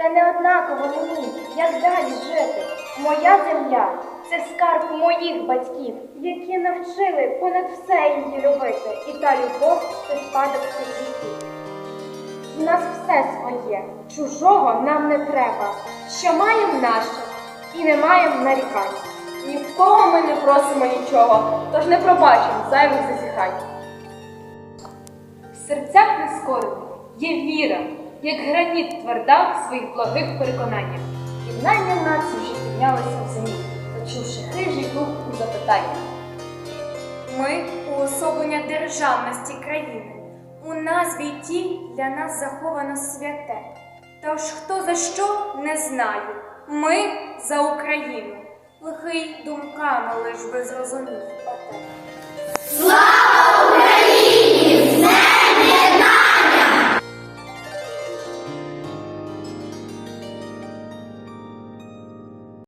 Та не однаково мені, як далі жити. Моя земля це скарб моїх батьків, які навчили понад все її любити. І та любов це спадок цих віків. У нас все своє, чужого нам не треба. Що маємо наше, і не маємо нарікань. Ні в кого ми не просимо нічого, тож не пробачимо зайвих зазіхань. В серцях нескорених є віра, як граніт тверда в своїх благих переконаннях. Єднання нації вже піднялося в зеніт, почувши хижий дух у запитання. Ми уособлення державності країни. У назві тій для нас заховано святе. Тож хто за що не знаю. Ми за Україну. Лихий думками лиш би зрозумів.